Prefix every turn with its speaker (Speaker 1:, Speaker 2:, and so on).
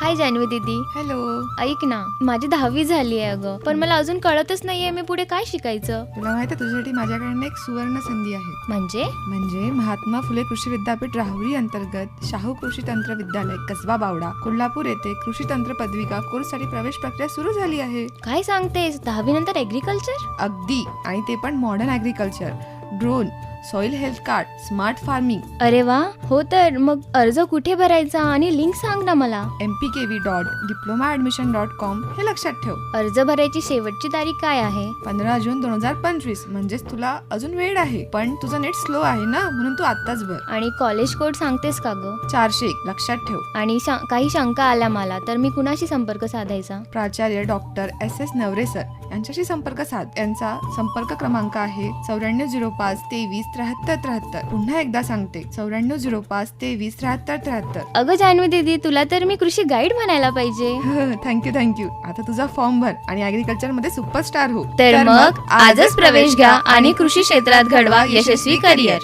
Speaker 1: हाय जान्हवी दीदी.
Speaker 2: हॅलो
Speaker 1: ऐक ना माझी दहावी झाली आहे अगं पण मला अजून कळतच नाहीये मी पुढे काय शिकायचं.
Speaker 2: तुला माहिती आहे तुझ्यासाठी माझ्याकडनं एक सुवर्ण संधी आहे.
Speaker 1: म्हणजे?
Speaker 2: म्हणजे महात्मा फुले कृषी विद्यापीठ राहुरी अंतर्गत शाहू कृषी तंत्र विद्यालय कसबा बावडा कोल्हापूर येथे कृषी तंत्र पदविका कोर्ससाठी प्रवेश प्रक्रिया सुरू झाली आहे.
Speaker 1: काय सांगतेस दहावी नंतर ऍग्रिकल्चर
Speaker 2: अगदी. आणि ते पण modern agriculture drone soil health card smart farming.
Speaker 1: अरे वा हो तर. मग अर्ज कुठे भरायचा आणि लिंक सांग ना मला.
Speaker 2: M P K V dot diploma admission dot com हे लक्षात ठेव.
Speaker 1: अर्ज भरायची शेवटची तारीख काय आहे?
Speaker 2: पंधरा जून दोन हजार पंचवीस म्हणजेच तुला अजून वेळ आहे. पण तुझं नेट स्लो आहे ना म्हणून तू आत्ताच भर.
Speaker 1: आणि कॉलेज कोड सांगतेस का ग?
Speaker 2: चारशे एक लक्षात ठेव.
Speaker 1: आणि शा- काही शंका आल्या मला तर मी कुणाशी संपर्क साधायचा?
Speaker 2: प्राचार्य doctor S S Navare sir यांच्याशी संपर्क साध यांचा संपर्क क्रमांक आहे चौऱ्याण्णव झिरो पाच तेवीस त्र्याहत्तर त्र्याहत्तर. पुन्हा एकदा सांगते. चौऱ्याण्णव झिरो पाच तेवीस त्र्याहत्तर त्र्याहत्तर.
Speaker 1: अगं जान्हवी दीदी तुला तर मी कृषी गाईड म्हणायला पाहिजे.
Speaker 2: थँक्यू थँक्यू आता तुझा फॉर्म भर आणि ऍग्रिकल्चरमध्ये सुपरस्टार हो.
Speaker 1: तर मग आजच प्रवेश घ्या आणि कृषी क्षेत्रात घडवा यशस्वी करिअर